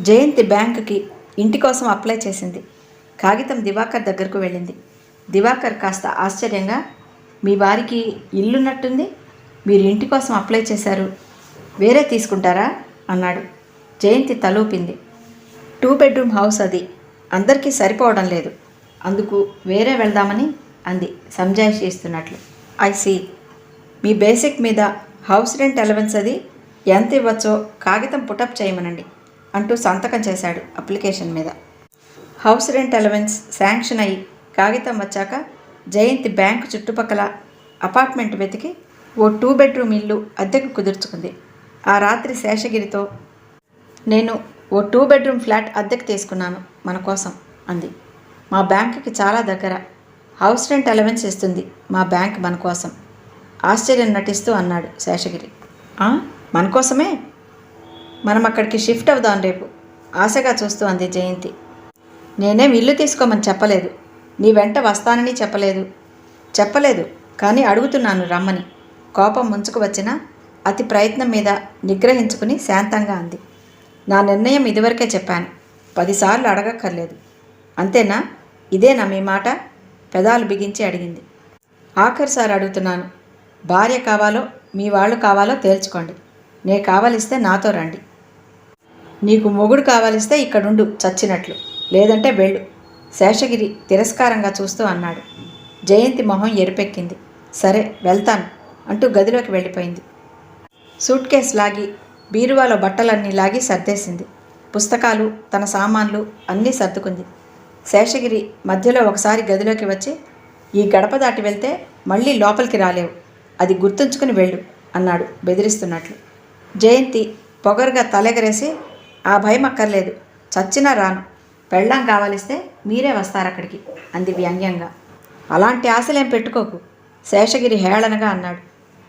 జయంతి బ్యాంకుకి ఇంటి కోసం అప్లై చేసింది. కాగితం దివాకర్ దగ్గరకు వెళ్ళింది. దివాకర్ కాస్త ఆశ్చర్యంగా మీ వారికి ఇల్లున్నట్టుంది? మీరు ఇంటి కోసం అప్లై చేశారు. వేరే తీసుకుంటారా? అన్నాడు. జయంతి తలూపింది. టూ బెడ్రూమ్ హౌస్ అది. అందరికీ సరిపోవడం లేదు. అందుకు వేరే వెళ్దామని అంది సంజాయిషి ఇస్తున్నట్లు ఐ సీ. మీ బేసిక్ మీద హౌస్ రెంట్ అలవెన్స్ అది. ఎంత ఇవ్వచ్చో కాగితం పుటప్ చేయమనండి. అంటూ సంతకం చేశాడు అప్లికేషన్ మీద. హౌస్ రెంట్ అలవెన్స్ శాంక్షన్ అయ్యి కాగితం వచ్చాక జయంతి బ్యాంకు చుట్టుపక్కల అపార్ట్మెంట్ వెతికి ఓ టూ బెడ్రూమ్ ఇల్లు అద్దెకు కుదుర్చుకుంది. ఆ రాత్రి శేషగిరితో నేను ఓ టూ బెడ్రూమ్ ఫ్లాట్ అద్దెకు తీసుకున్నాను మన కోసం అంది. మా బ్యాంకుకి చాలా దగ్గర. హౌస్ రెంట్ అలవెన్స్ ఇస్తుంది మా బ్యాంక్ మన కోసం ఆశ్చర్యం నటిస్తూ అన్నాడు శేషగిరి. మన కోసమే? మనం అక్కడికి షిఫ్ట్ అవుదాం రేపు. ఆశగా చూస్తూ అంది జయంతి. నేనేం ఇల్లు తీసుకోమని చెప్పలేదు. నీ వెంట వస్తానని చెప్పలేదు. చెప్పలేదు కానీ అడుగుతున్నాను రమ్మని. కోపం ముంచుకు వచ్చిన అతి ప్రయత్నం మీద నిగ్రహించుకుని శాంతంగా అంది. నా నిర్ణయం ఇదివరకే చెప్పాను. పదిసార్లు అడగక్కర్లేదు. అంతేనా? ఇదేనా మీ మాట? పెదాలు బిగించి అడిగింది. ఆఖరిసారి అడుగుతున్నాను. భార్య కావాలో మీ వాళ్ళు కావాలో తేల్చుకోండి. నే కావలిస్తే నాతో రండి. నీకు మొగుడు కావలిస్తే ఇక్కడుండు చచ్చినట్లు. లేదంటే వెళ్ళు. శేషగిరి తిరస్కారంగా చూస్తూ అన్నాడు. జయంతి మొహం ఎరుపెక్కింది. సరే వెళ్తాను అంటూ గదిలోకి వెళ్ళిపోయింది. సూట్ కేస్ లాగి బీరువాలో బట్టలన్నీ లాగి సర్దేసింది. పుస్తకాలు తన సామాన్లు అన్నీ సర్దుకుంది. శేషగిరి మధ్యలో ఒకసారి గదిలోకి వచ్చి ఈ గడప దాటి వెళ్తే మళ్ళీ లోపలికి రాలేవు. అది గుర్తుంచుకుని వెళ్ళు అన్నాడు బెదిరిస్తున్నట్లు. జయంతి పొగరుగా తలెగరేసి ఆ భయం అక్కర్లేదు. చచ్చినా రాను. పెళ్ళాం కావాలిస్తే మీరే వస్తారు అక్కడికి అంది వ్యంగ్యంగా. అలాంటి ఆశలేం పెట్టుకోకు. శేషగిరి హేళనగా అన్నాడు.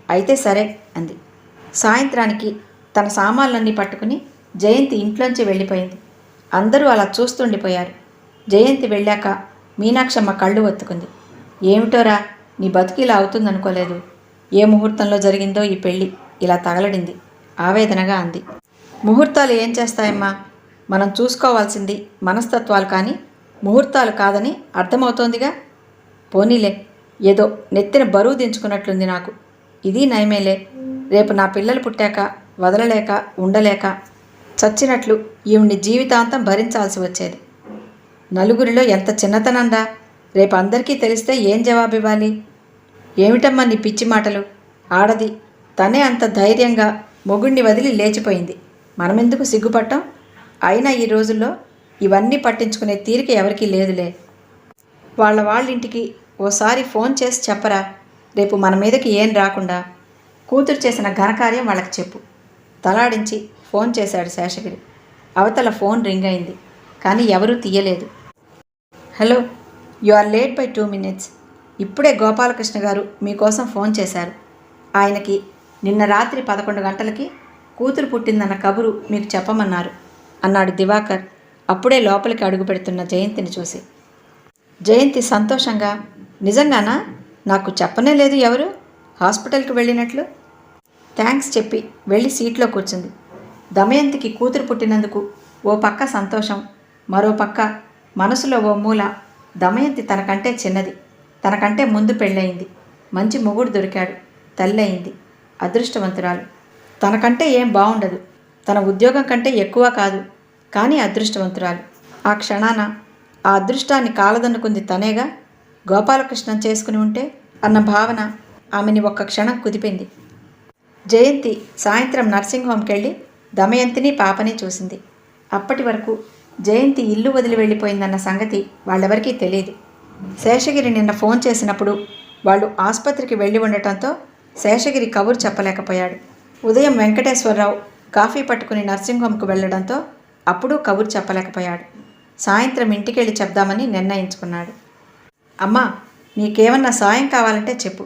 అయితే సరే అంది. సాయంత్రానికి తన సామాన్లన్నీ పట్టుకుని జయంతి ఇంట్లోంచి వెళ్ళిపోయింది. అందరూ అలా చూస్తుండిపోయారు. జయంతి వెళ్ళాక మీనాక్షమ్మ కళ్ళు ఒత్తుకుంది. ఏమిటోరా నీ బతుకు ఇలా అవుతుందనుకోలేదు. ఏ ముహూర్తంలో జరిగిందో ఈ పెళ్ళి ఇలా తగలడింది. ఆవేదనగా అంది. ముహూర్తాలు ఏం చేస్తాయమ్మా? మనం చూసుకోవాల్సింది మనస్తత్వాలు కానీ ముహూర్తాలు కాదని అర్థమవుతోందిగా? పోనీలే ఏదో నెత్తిన బరువు దించుకున్నట్లుంది నాకు. ఇది నయమేలే. రేపు నా పిల్లలు పుట్టాక వదలలేక ఉండలేక చచ్చినట్లు ఈవిని జీవితాంతం భరించాల్సి వచ్చేది. నలుగురిలో ఎంత చిన్నతనందా రేపు అందరికీ తెలిస్తే ఏం జవాబు ఇవ్వాలి ఏమిటమ్మా నీ పిచ్చి మాటలు? ఆడది తనే అంత ధైర్యంగా మొగుణ్ణి వదిలి లేచిపోయింది. మనమెందుకు సిగ్గుపట్టం అయినా ఈ రోజుల్లో ఇవన్నీ పట్టించుకునే తీరిక ఎవరికీ లేదులే. వాళ్ళ వాళ్ళింటికి ఓసారి ఫోన్ చేసి చెప్పరా? రేపు మన మీదకి ఏం రాకుండా? కూతురు చేసిన ఘనకార్యం వాళ్ళకి చెప్పు. తలాడించి ఫోన్ చేశాడు శేషగిరి. అవతల ఫోన్ రింగ్ అయింది. కానీ ఎవరూ తీయలేదు. Hello you are late by two minutes. ఇప్పుడే గోపాలకృష్ణ గారు మీకోసం ఫోన్ చేశారు. ఆయనకి నిన్న రాత్రి పదకొండు గంటలకి కూతురు పుట్టిందన్న కబురు మీకు చెప్పమన్నారు అన్నాడు దివాకర్ అప్పుడే లోపలికి అడుగు పెడుతున్న జయంతిని చూసి. జయంతి సంతోషంగా నిజంగానా? నాకు చెప్పనే లేదు ఎవరు? హాస్పిటల్కి వెళ్ళినట్లు? థ్యాంక్స్ చెప్పి వెళ్ళి సీట్లో కూర్చుంది. దమయంతికి కూతురు పుట్టినందుకు ఓ పక్క సంతోషం మరో పక్క మనసులో ఓ మూల దమయంతి తనకంటే చిన్నది తనకంటే ముందు పెళ్ళయింది. మంచి మొగుడు దొరికాడు తల్లయింది అదృష్టవంతురాలు. తనకంటే ఏం బాగుండదు తన ఉద్యోగం కంటే ఎక్కువ కాదు. కానీ అదృష్టవంతురాలు. ఆ క్షణాన ఆ అదృష్టాన్ని కాలదన్నుకుంది తనేగా గోపాలకృష్ణం చేసుకుని ఉంటే అన్న భావన ఆమెని ఒక్క క్షణం కుదిపింది. జయంతి సాయంత్రం నర్సింగ్ హోమ్కి వెళ్ళి దమయంతిని పాపని చూసింది. అప్పటి వరకు జయంతి ఇల్లు వదిలి వెళ్ళిపోయిందన్న సంగతి వాళ్ళెవరికీ తెలియదు శేషగిరి నిన్న ఫోన్ చేసినప్పుడు వాళ్ళు ఆసుపత్రికి వెళ్ళి ఉండటంతో శేషగిరి కబురు చెప్పలేకపోయాడు. ఉదయం వెంకటేశ్వరరావు కాఫీ పట్టుకుని నర్సింగ్ హోమ్కు వెళ్ళడంతో అప్పుడు కబురు చెప్పలేకపోయాడు. సాయంత్రం ఇంటికెళ్ళి చెప్దామని నిర్ణయించుకున్నాడు. అమ్మా నీకేమన్నా సాయం కావాలంటే చెప్పు.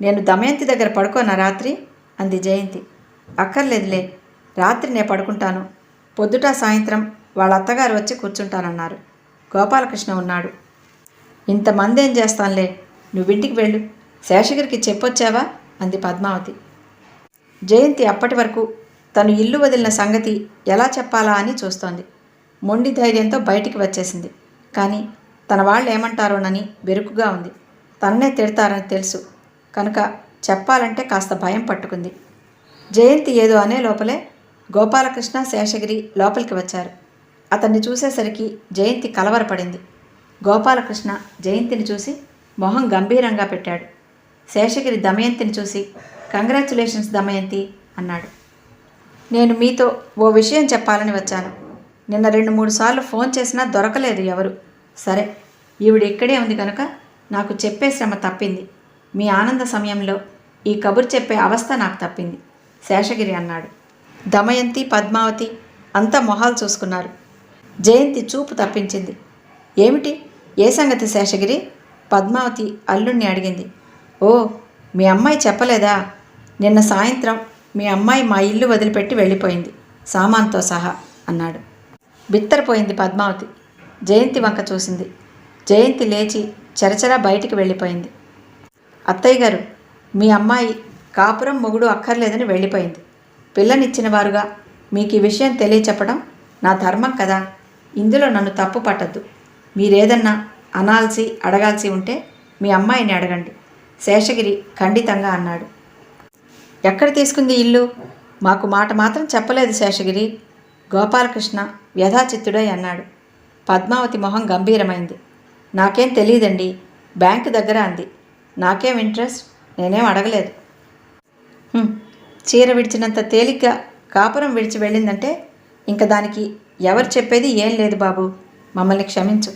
నేను దమయంతి దగ్గర పడుకోనా రాత్రి? అంది జయంతి. అక్కర్లేదులే. రాత్రి నే పడుకుంటాను. పొద్దుట సాయంత్రం వాళ్ళ అత్తగారు వచ్చి కూర్చుంటానన్నారు. గోపాలకృష్ణ ఉన్నాడు. ఇంతమంది ఏం చేస్తానులే? నువ్వింటికి వెళ్ళు. శేషగిరికి చెప్పొచ్చావా? అంది పద్మావతి. జయంతి అప్పటి వరకు తను ఇల్లు వదిలిన సంగతి ఎలా చెప్పాలా అని చూస్తోంది. మొండి ధైర్యంతో బయటికి వచ్చేసింది. కానీ తన వాళ్ళు ఏమంటారోనని బెరుకుగా ఉంది. తననే తిడతారని తెలుసు. కనుక చెప్పాలంటే కాస్త భయం పట్టుకుంది. జయంతి ఏదో అనే లోపలే గోపాలకృష్ణ శేషగిరి లోపలికి వచ్చారు. అతన్ని చూసేసరికి జయంతి కలవరపడింది. గోపాలకృష్ణ జయంతిని చూసి మొహం గంభీరంగా పెట్టాడు. శేషగిరి దమయంతిని చూసి కంగ్రాచులేషన్స్ దమయంతి అన్నాడు. నేను మీతో ఓ విషయం చెప్పాలని వచ్చాను. నిన్న రెండు మూడు సార్లు ఫోన్ చేసినా దొరకలేదు ఎవరు. సరే ఈవిడ ఇక్కడే ఉంది కనుక నాకు చెప్పే శ్రమ తప్పింది. మీ ఆనంద సమయంలో ఈ కబురు చెప్పే అవస్థ నాకు తప్పింది శేషగిరి అన్నాడు. దమయంతి పద్మావతి అంతా మొహాలు చూసుకున్నారు. జయంతి చూపు తప్పించింది. ఏమిటి? ఏ సంగతి శేషగిరి? పద్మావతి అల్లుణ్ణి అడిగింది. ఓ మీ అమ్మాయి చెప్పలేదా? నిన్న సాయంత్రం మీ అమ్మాయి మా ఇల్లు వదిలిపెట్టి వెళ్ళిపోయింది. సామాన్తో సహా అన్నాడు. బిత్తరపోయింది పద్మావతి. జయంతి వంక చూసింది. జయంతి లేచి చరచరా బయటికి వెళ్ళిపోయింది. అత్తయ్య గారు మీ అమ్మాయి కాపురం మొగుడు అక్కర్లేదని వెళ్ళిపోయింది. పిల్లనిచ్చిన వారుగా మీకు ఈ విషయం తెలియచెప్పడం నా ధర్మం కదా. ఇందులో నన్ను తప్పు పట్టద్దు. మీరేదన్నా అనాల్సి అడగాల్సి ఉంటే మీ అమ్మాయిని అడగండి. శేషగిరి ఖండితంగా అన్నాడు. ఎక్కడ తీసుకుంది ఇల్లు? మాకు మాట మాత్రం చెప్పలేదు శేషగిరి. గోపాలకృష్ణ వ్యధాచిత్తుడై అన్నాడు. పద్మావతి మొహం గంభీరమైంది. నాకేం తెలియదండి బ్యాంకు దగ్గర అంది. నాకేం ఇంట్రెస్ట్? నేనేం అడగలేదు. చీర విడిచినంత తేలిగ్గా కాపురం విడిచి వెళ్ళిందంటే ఇంక దానికి ఎవరు చెప్పేది ఏం లేదు బాబు. మమ్మల్ని క్షమించు.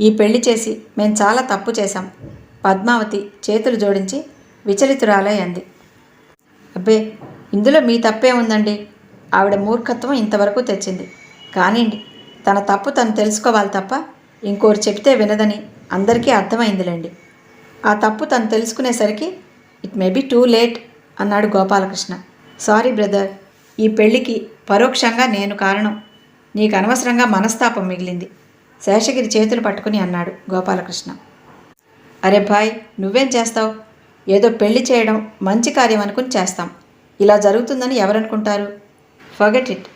ఈ పెళ్ళి చేసి మేం చాలా తప్పు చేశాం. పద్మావతి చేతులు జోడించి విచలితురాలై అంది. అబ్బే ఇందులో మీ తప్పే ఉందండి. ఆవిడ మూర్ఖత్వం ఇంతవరకు తెచ్చింది. కానివ్వండి తన తప్పు తను తెలుసుకోవాలి తప్ప ఇంకోరు చెప్తే వినదని అందరికీ అర్థమైందిలేండి. ఆ తప్పు తను తెలుసుకునేసరికి it may be too late అన్నాడు గోపాలకృష్ణ. సారీ బ్రదర్ ఈ పెళ్ళికి పరోక్షంగా నేను కారణం. నీకు అనవసరంగా మనస్తాపం మిగిలింది. శేషగిరి చేతులు పట్టుకుని అన్నాడు గోపాలకృష్ణ. అరే భాయ్ నువ్వేం చేస్తావు? ఏదో పెళ్ళి చేయడం మంచి కార్యం అనుకుని చేస్తాం. ఇలా జరుగుతుందని ఎవరనుకుంటారు? Forget it.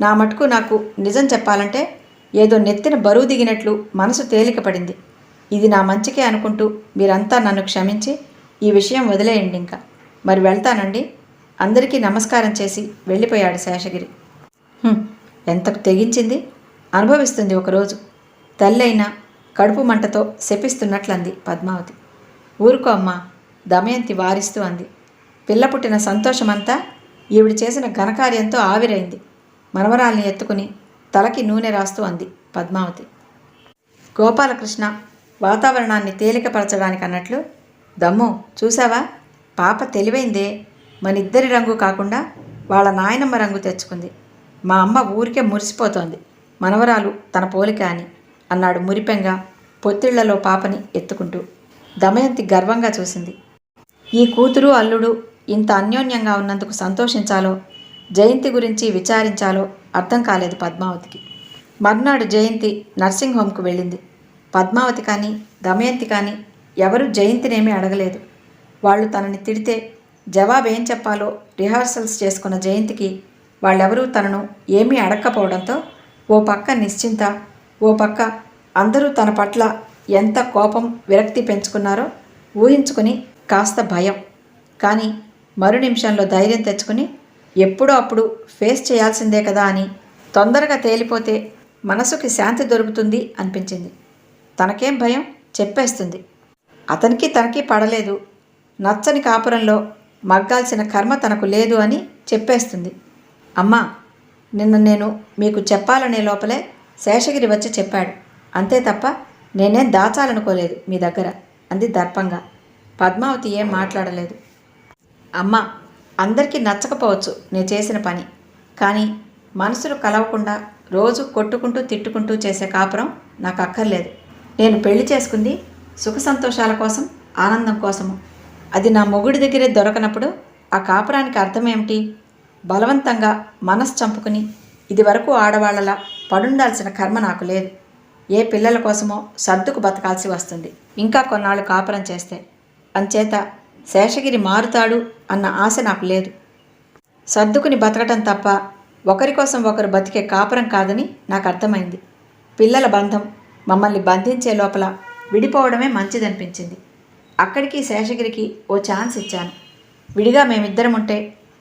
నా మటుకు నాకు నిజం చెప్పాలంటే ఏదో నెత్తిన బరువు దిగినట్లు మనసు తేలిక పడింది ఇది నా మంచికే అనుకుంటూ మీరంతా నన్ను క్షమించి ఈ విషయం వదిలేయండి ఇంకా. మరి వెళ్తానండి. అందరికీ నమస్కారం చేసి వెళ్ళిపోయాడు శేషగిరి. ఎంతకు తెగించింది? అనుభవిస్తుంది ఒకరోజు. తల్లైనా కడుపు మంటతో శపిస్తున్నట్లంది పద్మావతి. ఊరుకో అమ్మా. దమయంతి వారిస్తూ అంది. పిల్ల పుట్టిన సంతోషమంతా ఈవిడ చేసిన ఘనకార్యంతో ఆవిరైంది. మనవరాల్ని ఎత్తుకుని తలకి నూనె రాస్తూ అంది పద్మావతి. గోపాలకృష్ణ వాతావరణాన్ని తేలికపరచడానికి అన్నట్లు దమ్ము చూసావా పాప తెలివైందే. మనిద్దరి రంగు కాకుండా వాళ్ళ నాయనమ్మ రంగు తెచ్చుకుంది. మా అమ్మ ఊరికే మురిసిపోతోంది. మనవరాలు తన పోలిక అని అన్నాడు మురిపెంగా పొత్తిళ్ళలో పాపని ఎత్తుకుంటూ. దమయంతి గర్వంగా చూసింది. ఈ కూతురు అల్లుడు ఇంత అన్యోన్యంగా ఉన్నందుకు సంతోషించాలో జయంతి గురించి విచారించాలో అర్థం కాలేదు పద్మావతికి. మర్నాడు జయంతి నర్సింగ్ హోమ్కు వెళ్ళింది. పద్మావతి కానీ దమయంతి కానీ ఎవరు జయంతినేమీ అడగలేదు. వాళ్ళు తనని తిడితే జవాబు ఏం చెప్పాలో రిహార్సల్స్ చేసుకున్న జయంతికి వాళ్ళెవరూ తనను ఏమీ అడక్కపోవడంతో ఓ పక్క నిశ్చింత ఓ పక్క అందరూ తన పట్ల ఎంత కోపం విరక్తి పెంచుకున్నారో ఊహించుకుని కాస్త భయం. కానీ మరు నిమిషంలో ధైర్యం తెచ్చుకుని ఎప్పుడో అప్పుడు ఫేస్ చేయాల్సిందే కదా అని తొందరగా తేలిపోతే మనసుకి శాంతి దొరుకుతుంది అనిపించింది. తనకేం భయం? చెప్పేస్తుంది. అతనికి తనకి పడలేదు. నచ్చని కాపురంలో మగ్గాల్సిన కర్మ తనకు లేదు అని చెప్పేస్తుంది. అమ్మా నిన్న నేను మీకు చెప్పాలనే లోపలే శేషగిరి వచ్చి చెప్పాడు. అంతే తప్ప నేనేం దాచాలనుకోలేదు మీ దగ్గర అంది దర్పంగా. పద్మావతి ఏం మాట్లాడలేదు. అమ్మ అందరికీ నచ్చకపోవచ్చు నేను చేసిన పని. కానీ మనసులు కలవకుండా రోజు కొట్టుకుంటూ తిట్టుకుంటూ చేసే కాపురం నాకు అక్కర్లేదు నేను పెళ్ళి చేసుకుంది సుఖ సంతోషాల కోసం ఆనందం కోసము. అది నా మొగుడి దగ్గరే దొరకనప్పుడు ఆ కాపురానికి అర్థమేమిటి? బలవంతంగా మనసు చంపుకుని ఇదివరకు ఆడవాళ్ళలా పడుండాల్సిన కర్మ నాకు లేదు. ఏ పిల్లల కోసమో సర్దుకు బతకాల్సి వస్తుంది. ఇంకా కొన్నాళ్ళు కాపురం చేస్తే అంచేత శేషగిరి మారుతాడు అన్న ఆశ నాకు లేదు. సర్దుకుని బతకటం తప్ప ఒకరి కోసం ఒకరు బతికే కాపురం కాదని నాకు అర్థమైంది. పిల్లల బంధం మమ్మల్ని బంధించే లోపల విడిపోవడమే మంచిదనిపించింది. అక్కడికి శేషగిరికి ఓ ఛాన్స్ ఇచ్చాను. విడిగా మేమిద్దరం ఉంటే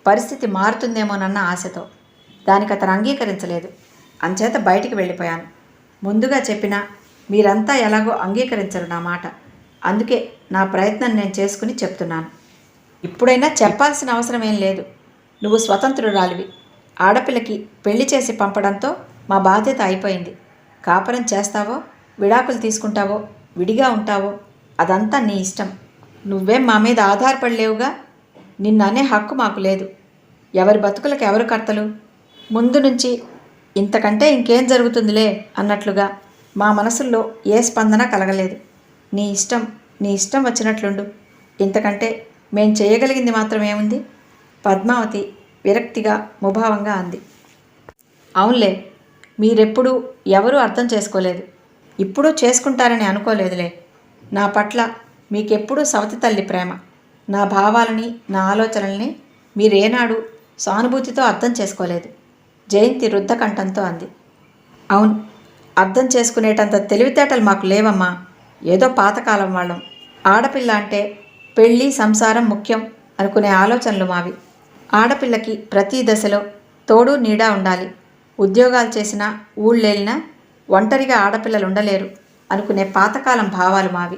పరిస్థితి మారుతుందేమోనన్న ఆశతో. దానికి అతను అంగీకరించలేదు. అంచేత బయటికి వెళ్ళిపోయాను. ముందుగా చెప్పినా మీరంతా ఎలాగో అంగీకరించరు నా మాట. అందుకే నా ప్రయత్నం నేను చేసుకుని చెప్తున్నాను. ఇప్పుడైనా చెప్పాల్సిన అవసరం ఏం లేదు. నువ్వు స్వతంత్రురాలివి. ఆడపిల్లకి పెళ్ళి చేసి పంపడంతో మా బాధ్యత అయిపోయింది. కాపురం చేస్తావో విడాకులు తీసుకుంటావో విడిగా ఉంటావో అదంతా నీ ఇష్టం. నువ్వేం మా మీద ఆధారపడలేవుగా? నిన్ననే హక్కు మాకు లేదు. ఎవరి బతుకులకు ఎవరు కర్తలు? ముందు నుంచి ఇంతకంటే ఇంకేం జరుగుతుందిలే అన్నట్లుగా మా మనసుల్లో ఏ స్పందన కలగలేదు. నీ ఇష్టం నీ ఇష్టం వచ్చినట్లుండు. ఇంతకంటే మేం చేయగలిగింది మాత్రం ఏముంది పద్మావతి విరక్తిగా ముభావంగా అంది. అవునులే మీరెప్పుడూ ఎవరూ అర్థం చేసుకోలేదు. ఇప్పుడు చేసుకుంటారని అనుకోలేదులే. నా పట్ల మీకెప్పుడూ సవతి తల్లి ప్రేమ. నా భావాలని నా ఆలోచనల్ని మీరేనాడు సానుభూతితో అర్థం చేసుకోలేదు. జయంతి రుద్ధకంఠంతో అంది. అవును అర్థం చేసుకునేటంత తెలివితేటలు మాకు లేవమ్మా. ఏదో పాతకాలం వాళ్ళం. ఆడపిల్ల అంటే పెళ్ళి సంసారం ముఖ్యం అనుకునే ఆలోచనలు మావి. ఆడపిల్లకి ప్రతి దశలో తోడు నీడా ఉండాలి. ఉద్యోగాలు చేసినా ఊళ్ళేళ్ళినా ఒంటరిగా ఆడపిల్లలు ఉండలేరు అనుకునే పాతకాలం భావాలు మావి.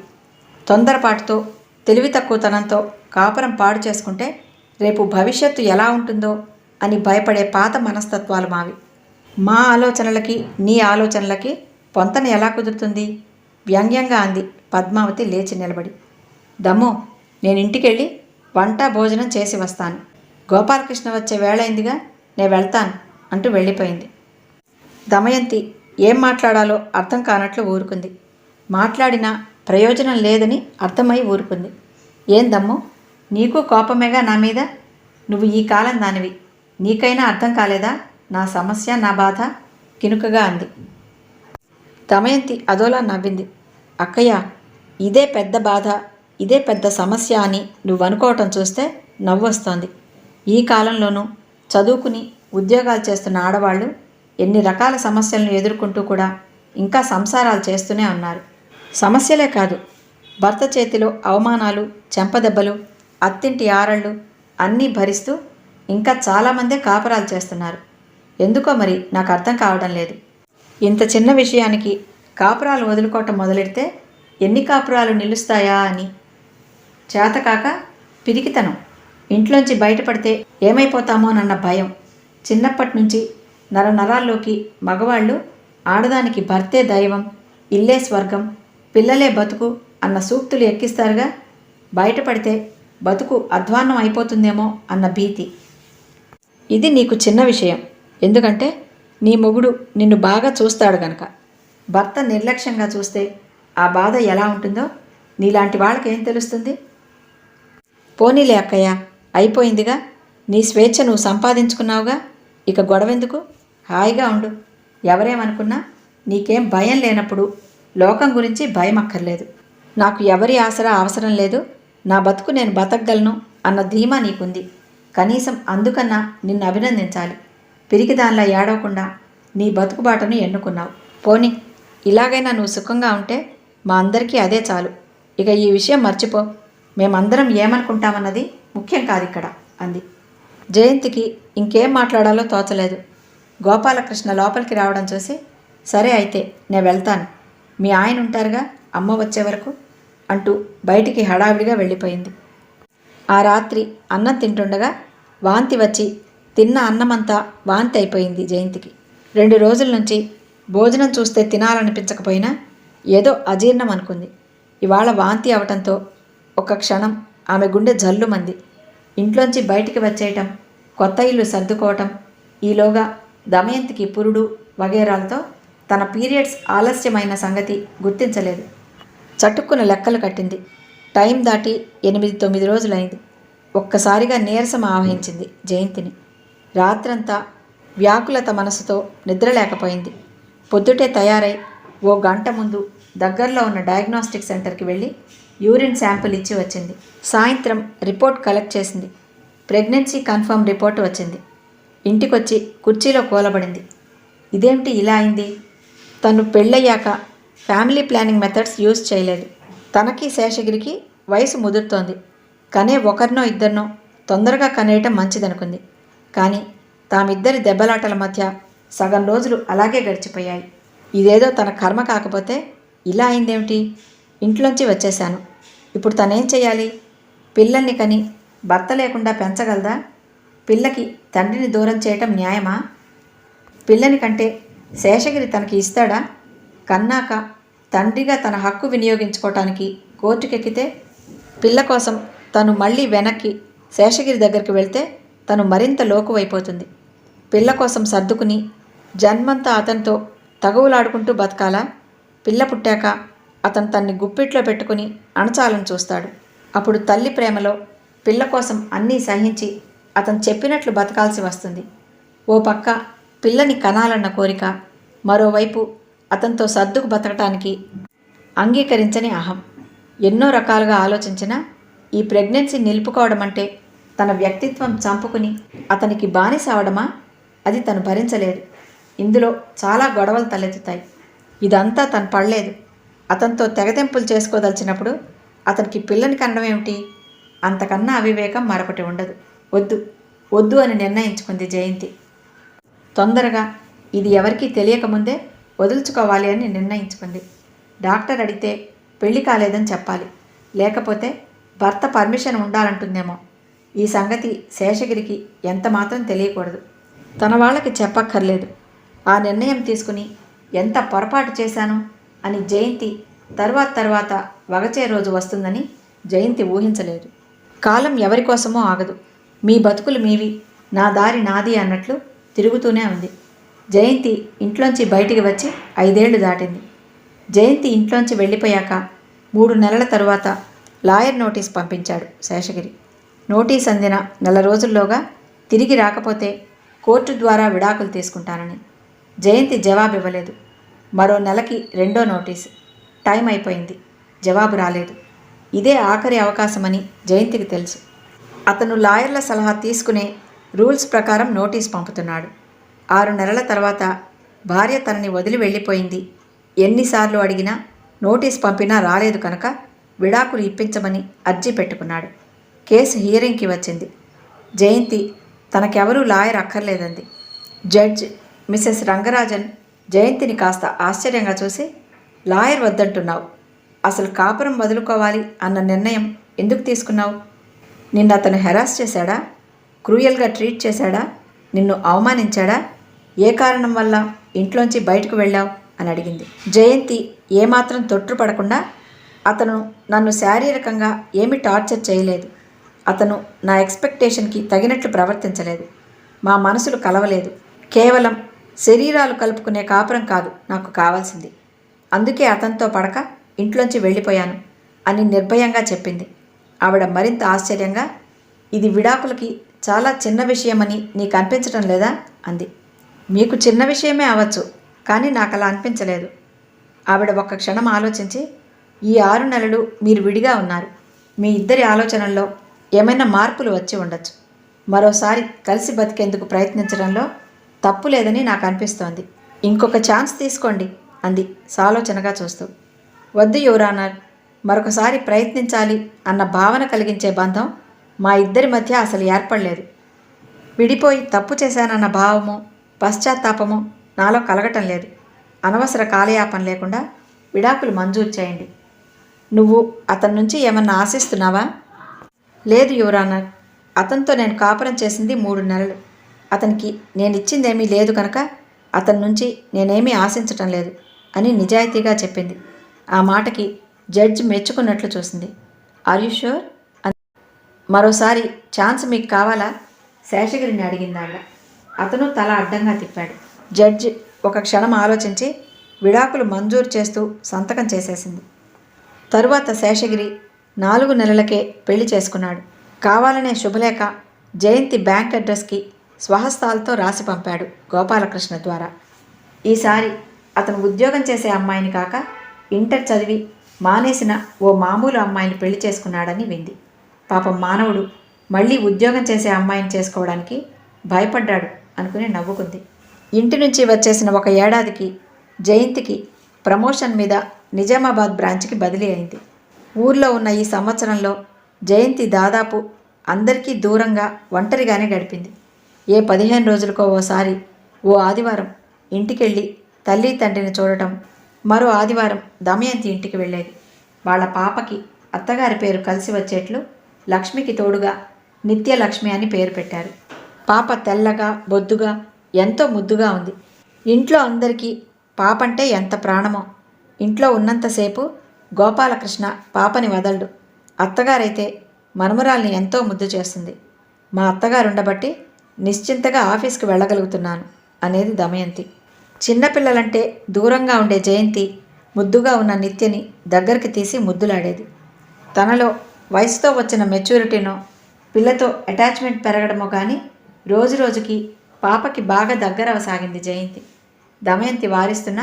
తొందరపాటుతో తెలివి తక్కువతనంతో కాపురం పాడు చేసుకుంటే రేపు భవిష్యత్తు ఎలా ఉంటుందో అని భయపడే పాత మనస్తత్వాలు మావి. మా ఆలోచనలకి నీ ఆలోచనలకి పొంతన ఎలా కుదురుతుంది? వ్యంగ్యంగా అంది. పద్మావతి లేచి నిలబడి. దమ్ము నేను ఇంటికెళ్ళి వంట భోజనం చేసి వస్తాను. గోపాలకృష్ణ వచ్చే వేళైందిగా నేను వెళ్తాను అంటూ వెళ్ళిపోయింది. దమయంతి ఏం మాట్లాడాలో అర్థం కానట్లు ఊరుకుంది. మాట్లాడినా ప్రయోజనం లేదని అర్థమై ఊరుకుంది. ఏం దమ్ము? నీకు కోపమేగా నా మీద? నువ్వు ఈ కాలం దానివి. నీకైనా అర్థం కాలేదా? నా సమస్య నా బాధ? కినుకగా అంది. దమయంతి అదోలా నవ్వింది. అక్కయ్య ఇదే పెద్ద బాధ ఇదే పెద్ద సమస్య అని నువ్వు అనుకోవటం చూస్తే నవ్వొస్తోంది ఈ కాలంలోనూ చదువుకుని ఉద్యోగాలు చేస్తున్న ఆడవాళ్ళు ఎన్ని రకాల సమస్యలను ఎదుర్కొంటూ కూడా ఇంకా సంసారాలు చేస్తూనే ఉన్నారు. సమస్యలే కాదు భర్త చేతిలో అవమానాలు చెంపదెబ్బలు అత్తింటి ఆరళ్ళు అన్నీ భరిస్తూ ఇంకా చాలామందే కాపురాలు చేస్తున్నారు. ఎందుకో మరి నాకు అర్థం కావడం లేదు. ఇంత చిన్న విషయానికి కాపురాలు వదులుకోవటం మొదలెడితే ఎన్ని కాపురాలు నిలుస్తాయా అని. చేతకాక పిరికితనం. ఇంట్లోంచి బయటపడితే ఏమైపోతామోనన్న భయం. చిన్నప్పటి నుంచి నరనరాల్లోకి మగవాళ్ళు ఆడదానికి భర్తే దైవం ఇల్లే స్వర్గం పిల్లలే బతుకు అన్న సూక్తులు ఎక్కిస్తారుగా బయటపడితే బతుకు అధ్వాన్నం అయిపోతుందేమో అన్న భీతి. ఇది నీకు చిన్న విషయం. ఎందుకంటే నీ మొగుడు నిన్ను బాగా చూస్తాడు గనక. భర్త నిర్లక్ష్యంగా చూస్తే ఆ బాధ ఎలా ఉంటుందో నీలాంటి వాళ్ళకేం తెలుస్తుంది? పోనీలే అక్కయ్య అయిపోయిందిగా. నీ స్వేచ్ఛ నువ్వు సంపాదించుకున్నావుగా. ఇక గొడవెందుకు? హాయిగా ఉండు. ఎవరేమనుకున్నా నీకేం భయం లేనప్పుడు లోకం గురించి భయం అక్కర్లేదు నాకు ఎవరి ఆసరా అవసరం లేదు. నా బతుకు నేను బతకగలను అన్న ధీమా నీకుంది. కనీసం అందుకన్నా నిన్ను అభినందించాలి. పిరికిదానిలా ఏడవకుండా నీ బతుకుబాటను ఎన్నుకున్నావు. పోనీ ఇలాగైనా నువ్వు సుఖంగా ఉంటే మా అందరికీ అదే చాలు. ఇక ఈ విషయం మర్చిపో. మేమందరం ఏమనుకుంటామన్నది ముఖ్యం కాదు ఇక్కడ అంది. జయంతికి ఇంకేం మాట్లాడాలో తోచలేదు. గోపాలకృష్ణ లోపలికి రావడం చూసి సరే అయితే నేను వెళ్తాను. మీ ఆయన ఉంటారుగా అమ్మ వచ్చే వరకు అంటూ బయటికి హడావిడిగా వెళ్ళిపోయింది. ఆ రాత్రి అన్నం తింటుండగా వాంతి వచ్చి తిన్న అన్నమంతా వాంతి అయిపోయింది జయంతికి. రెండు రోజుల నుంచి భోజనం చూస్తే తినాలనిపించకపోయినా ఏదో అజీర్ణం అనుకుంది ఇవాళ వాంతి అవటంతో ఒక క్షణం ఆమె గుండె జల్లుమంది. ఇంట్లోంచి బయటికి వచ్చేయటం కొత్త ఇల్లు సర్దుకోవటం ఈలోగా దమయంతికి పురుడు వగేరాలతో తన పీరియడ్స్ ఆలస్యమైన సంగతి గుర్తించలేదు. చటుక్కున లెక్కలు కట్టింది. టైం దాటి ఎనిమిది తొమ్మిది రోజులైంది. ఒక్కసారిగా నీరసం ఆవహించింది జయంతిని. రాత్రంతా వ్యాకులత మనసుతో నిద్రలేకపోయింది పొద్దుటే తయారై ఓ గంట ముందు దగ్గరలో ఉన్న డయాగ్నోస్టిక్ సెంటర్కి వెళ్ళి యూరిన్ శాంపిల్ ఇచ్చి వచ్చింది. సాయంత్రం రిపోర్ట్ కలెక్ట్ చేసింది. ప్రెగ్నెన్సీ కన్ఫర్మ్ రిపోర్ట్ వచ్చింది. ఇంటికొచ్చి కుర్చీలో కూలబడింది. ఇదేమిటి ఇలా అయింది? తను పెళ్ళయ్యాక ఫ్యామిలీ ప్లానింగ్ మెథడ్స్ యూజ్ చేయలేదు. తనకి శేషగిరికి వయసు ముదురుతోంది. కనే ఒకరినో ఇద్దరినో తొందరగా కనేయటం మంచిదనుకుంది. కానీ తామిద్దరి దెబ్బలాటల మధ్య సగం రోజులు అలాగే గడిచిపోయాయి. ఇదేదో తన కర్మ కాకపోతే ఇలా అయిందేమిటి? ఇంట్లోంచి వచ్చేశాను. ఇప్పుడు తనేం చేయాలి పిల్లల్ని కని భర్త లేకుండా పెంచగలదా? పిల్లకి తండ్రిని దూరం చేయటం న్యాయమా? పిల్లని కంటే శేషగిరి తనకి ఇస్తాడా? కన్నాక తండ్రిగా తన హక్కు వినియోగించుకోవటానికి కోర్టుకెక్కితే పిల్ల కోసం తను మళ్ళీ వెనక్కి శేషగిరి దగ్గరికి వెళ్తే తను మరింత లోకువైపోతుంది. పిల్ల కోసం సర్దుకుని జన్మంతా అతనితో తగవులాడుకుంటూ బతకాలా? పిల్ల పుట్టాక అతను తన్ని గుప్పిట్లో పెట్టుకుని అణచాలని చూస్తాడు. అప్పుడు తల్లి ప్రేమలో పిల్ల కోసం అన్నీ సహించి అతను చెప్పినట్లు బతకాల్సి వస్తుంది. ఓ పక్క పిల్లని కనాలన్న కోరిక మరోవైపు అతనితో సర్దుకు బతకటానికి అంగీకరించని అహం. ఎన్నో రకాలుగా ఆలోచించినా ఈ ప్రెగ్నెన్సీ నిలుపుకోవడం అంటే తన వ్యక్తిత్వం చంపుకుని అతనికి బానిస అవడమా? అది తను భరించలేదు. ఇందులో చాలా గొడవలు తలెత్తుతాయి. ఇదంతా తను పడలేదు. అతనితో తెగతెంపులు చేసుకోదలిచినప్పుడు అతనికి పిల్లని కనడం ఏమిటి? అంతకన్నా అవివేకం మరొకటి ఉండదు. వద్దు వద్దు అని నిర్ణయించుకుంది జయంతి. తొందరగా ఇది ఎవరికీ తెలియకముందే వదులుచుకోవాలి అని నిర్ణయించుకుంది. డాక్టర్ అడిగితే పెళ్ళి కాలేదని చెప్పాలి. లేకపోతే భర్త పర్మిషన్ ఉండాలంటుందేమో. ఈ సంగతి శేషగిరికి ఎంత మాత్రం తెలియకూడదు. తన వాళ్ళకి చెప్పక్కర్లేదు. ఆ నిర్ణయం తీసుకుని ఎంత పొరపాటు చేశాను అని జయంతి తర్వాత తర్వాత వగచే రోజు వస్తుందని జయంతి ఊహించలేదు. కాలం ఎవరి కోసమో ఆగదు. మీ బతుకులు మీవి. నా దారి నాది అన్నట్లు తిరుగుతూనే ఉంది. జయంతి ఇంట్లోంచి బయటికి వచ్చి ఐదేళ్ళు దాటింది. జయంతి ఇంట్లోంచి వెళ్ళిపోయాక మూడు నెలల తరువాత లాయర్ నోటీస్ పంపించాడు శేషగిరి. నోటీస్ అందిన నెల రోజుల్లోగా తిరిగి రాకపోతే కోర్టు ద్వారా విడాకులు తీసుకుంటానని జయంతి జవాబు ఇవ్వలేదు మరో నెలకి రెండో నోటీసు. టైం అయిపోయింది. జవాబు రాలేదు. ఇదే ఆఖరి అవకాశమని జయంతికి తెలుసు. అతను లాయర్ల సలహా తీసుకునే రూల్స్ ప్రకారం నోటీస్ పంపుతున్నాడు. ఆరు నెలల తర్వాత భార్య తనని వదిలి వెళ్ళిపోయింది. ఎన్నిసార్లు అడిగినా నోటీస్ పంపినా రాలేదు కనుక విడాకులు ఇప్పించమని అర్జీ పెట్టుకున్నాడు. కేసు హియరింగ్కి వచ్చింది. జయంతి తనకెవరూ లాయర్ అక్కర్లేదంది. జడ్జ్ మిసెస్ రంగరాజన్ జయంతిని కాస్త ఆశ్చర్యంగా చూసి లాయర్ వద్దంటున్నావు. అసలు కాపురం వదులుకోవాలి అన్న నిర్ణయం ఎందుకు తీసుకున్నావు? నిన్ను అతను హెరాస్ చేశాడా? క్రూయల్గా ట్రీట్ చేశాడా? నిన్ను అవమానించాడా? ఏ కారణం వల్ల ఇంట్లోంచి బయటకు వెళ్ళావు? అని అడిగింది. జయంతి ఏమాత్రం తొట్టుపడకుండా అతను నన్ను శారీరకంగా ఏమి టార్చర్ చేయలేదు. అతను నా ఎక్స్పెక్టేషన్కి తగినట్లు ప్రవర్తించలేదు. మా మనసులు కలవలేదు. కేవలం శరీరాలు కలుపుకునే కాపురం కాదు నాకు కావాల్సింది. అందుకే అతనితో పడక ఇంట్లోంచి వెళ్ళిపోయాను అని నిర్భయంగా చెప్పింది. ఆవిడ మరింత ఆశ్చర్యంగా ఇది విడాకులకి చాలా చిన్న విషయమని నీకు అనిపించటం లేదా? అంది. మీకు చిన్న విషయమే అవ్వచ్చు కానీ నాకు అలా అనిపించలేదు. ఆవిడ ఒక్క క్షణం ఆలోచించి ఈ ఆరు నెలలు మీరు విడిగా ఉన్నారు. మీ ఇద్దరి ఆలోచనల్లో ఏమైనా మార్పులు వచ్చి ఉండొచ్చు. మరోసారి కలిసి బతికేందుకు ప్రయత్నించడంలో తప్పు లేదని నాకు అనిపిస్తోంది. ఇంకొక ఛాన్స్ తీసుకోండి అంది. సాలోచనగా చూస్తూ. వద్దు యువరానర్ మరొకసారి ప్రయత్నించాలి అన్న భావన కలిగించే బంధం మా ఇద్దరి మధ్య అసలు ఏర్పడలేదు. విడిపోయి తప్పు చేశానన్న భావము పశ్చాత్తాపము నాలో కలగటం లేదు. అనవసర కాలయాపన లేకుండా విడాకులు మంజూరు చేయండి. నువ్వు అతని నుంచి ఏమన్నా ఆశిస్తున్నావా? లేదు యువరానర్ అతనితో నేను కాపురం చేసింది మూడు నెలలు. అతనికి నేను ఇచ్చిందేమీ లేదు కనుక అతని నుంచి నేనేమీ ఆశించటం లేదు అని నిజాయితీగా చెప్పింది. ఆ మాటకి జడ్జ్ మెచ్చుకున్నట్లు చూసింది. ఆర్ యు షూర్ మరోసారి ఛాన్స్ మీకు కావాలా? శేషగిరిని అడిగింది ఆవిడ అతను తల అడ్డంగా తిప్పాడు. జడ్జ్ ఒక క్షణం ఆలోచించి విడాకులు మంజూరు చేస్తూ సంతకం చేసేసింది. తరువాత శేషగిరి నాలుగు నెలలకే పెళ్ళి చేసుకున్నాడు. కావాలనే శుభలేఖ జయంతి బ్యాంక్ అడ్రస్కి స్వహస్తాలతో రాసి పంపాడు గోపాలకృష్ణ ద్వారా. ఈసారి అతను ఉద్యోగం చేసే అమ్మాయిని కాక ఇంటర్ చదివి మానేసిన ఓ మామూలు అమ్మాయిని పెళ్ళి చేసుకున్నాడని వింది. పాపం మానవుడు మళ్ళీ ఉద్యోగం చేసే అమ్మాయిని చేసుకోవడానికి భయపడ్డాడు అనుకుని నవ్వుకుంది. ఇంటి నుంచి వచ్చేసిన ఒక ఏడాదికి జయంతికి ప్రమోషన్ మీద నిజామాబాద్ బ్రాంచ్కి బదిలీ అయింది. ఊర్లో ఉన్న ఈ సంవత్సరంలో జయంతి దాదాపు అందరికీ దూరంగా ఒంటరిగానే గడిపింది. ఏ పదిహేను రోజులకో ఓసారి ఓ ఆదివారం ఇంటికెళ్ళి తల్లి తండ్రిని చూడటం మరో ఆదివారం దమయంతి ఇంటికి వెళ్ళేది. వాళ్ళ పాపకి అత్తగారి పేరు కలిసి వచ్చేట్లు లక్ష్మికి తోడుగా నిత్యలక్ష్మి అని పేరు పెట్టారు. పాప తెల్లగా బొద్దుగా ఎంతో ముద్దుగా ఉంది. ఇంట్లో అందరికీ పాపంటే ఎంత ప్రాణమో. ఇంట్లో ఉన్నంతసేపు గోపాలకృష్ణ పాపని వదలడు. అత్తగారైతే మనుమరాల్ని ఎంతో ముద్దు చేస్తుంది. మా అత్తగారు ఉండబట్టి నిశ్చింతగా ఆఫీస్కి వెళ్ళగలుగుతున్నాను అనేది దమయంతి. చిన్నపిల్లలంటే దూరంగా ఉండే జయంతి ముద్దుగా ఉన్న నిత్యని దగ్గరికి తీసి ముద్దులాడేది. తనలో వయసుతో వచ్చిన మెచ్యూరిటీనో పిల్లతో అటాచ్మెంట్ పెరగడమో కానీ రోజు రోజుకి పాపకి బాగా దగ్గర సాగింది జయంతి. దమయంతి వారిస్తున్న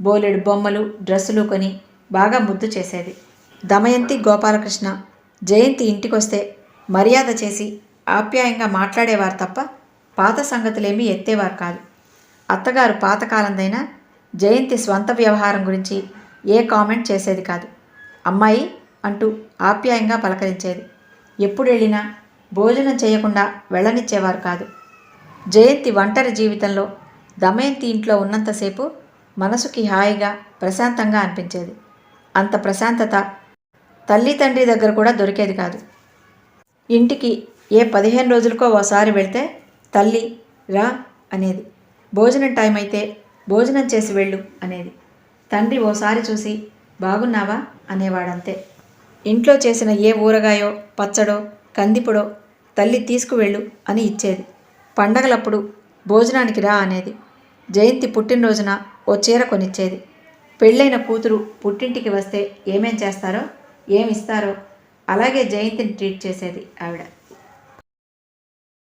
బోలెడు బొమ్మలు డ్రెస్సులు కొని బాగా ముద్దు చేసేది. దమయంతి గోపాలకృష్ణ జయంతి ఇంటికొస్తే మర్యాద చేసి ఆప్యాయంగా మాట్లాడేవారు తప్ప పాత సంగతులేమీ ఎత్తేవారు కాదు. అత్తగారు పాతకాలందైనా జయంతి స్వంత వ్యవహారం గురించి ఏ కామెంట్ చేసేది కాదు. అమ్మాయి అంటూ ఆప్యాయంగా పలకరించేది. ఎప్పుడు వెళ్ళినా భోజనం చేయకుండా వెళ్ళనిచ్చేవారు కాదు. జయంతి ఒంటరి జీవితంలో దమయంతి ఇంట్లో ఉన్నంతసేపు మనసుకి హాయిగా ప్రశాంతంగా అనిపించేది. అంత ప్రశాంతత తల్లి తండ్రి దగ్గర కూడా దొరికేది కాదు. ఇంటికి ఏ పదిహేను రోజులకో ఓసారి వెళ్తే తల్లి రా అనేది. భోజనం టైం అయితే భోజనం చేసి వెళ్ళు అనేది. తండ్రి ఓసారి చూసి బాగున్నావా అనేవాడంతే. ఇంట్లో చేసిన ఏ ఊరగాయో పచ్చడో కందిపుడో తల్లి తీసుకువెళ్ళు అని ఇచ్చేది. పండగలప్పుడు భోజనానికి రా అనేది. జయంతి పుట్టినరోజున ఓ చీర కొనిచ్చేది. పెళ్ళైన కూతురు పుట్టింటికి వస్తే ఏమేం చేస్తారో ఏమిస్తారో అలాగే జయంతిని ట్రీట్ చేసేది ఆవిడ.